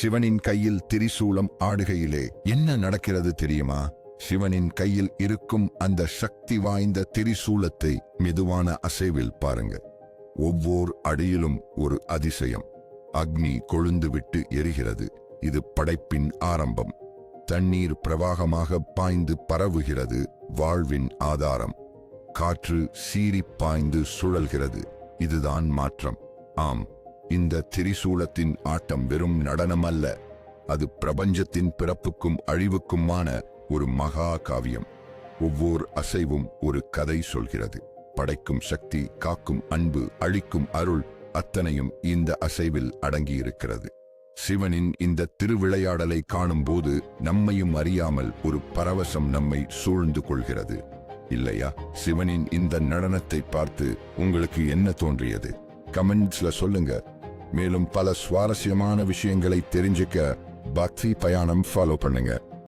சிவனின் கையில் திரிசூலம் ஆடுகையிலே என்ன நடக்கிறது தெரியுமா? சிவனின் கையில் இருக்கும் அந்த சக்தி வாய்ந்த திரிசூலத்தை மெதுவான அசைவில் பாருங்க. ஒவ்வொரு அடியிலும் ஒரு அதிசயம். அக்னி கொழுந்துவிட்டு எரிகிறது. இது படைப்பின் ஆரம்பம். தண்ணீர் பிரவாகமாக பாய்ந்து பரவுகிறது. வாழ்வின் ஆதாரம். காற்று சீறி பாய்ந்து சுழல்கிறது. இதுதான் மாற்றம். ஆம் இந்த திரிசூலத்தின் ஆட்டம் வெறும் நடனம் அல்ல அது பிரபஞ்சத்தின் பிறப்புக்கும் அழிவுக்குமான ஒரு மகா காவியம். ஒவ்வொரு அசைவும் ஒரு கதை சொல்கிறது. படைக்கும் சக்தி காக்கும் அன்பு அழிக்கும் அருள் அத்தனையும் இந்த அசைவில் அடங்கியிருக்கிறது. சிவனின் இந்த திருவிளையாடலை காணும்போது நம்மையும் அறியாமல் ஒரு பரவசம் நம்மை சூழ்ந்து கொள்கிறது. இல்லையா? சிவனின் இந்த நடனத்தை பார்த்து உங்களுக்கு என்ன தோன்றியது? கமெண்ட்ஸ்ல சொல்லுங்க. மேலும் பல சுவாரஸ்யமான விஷயங்களை தெரிஞ்சுக்க பக்தி பயணம் ஃபாலோ பண்ணுங்க.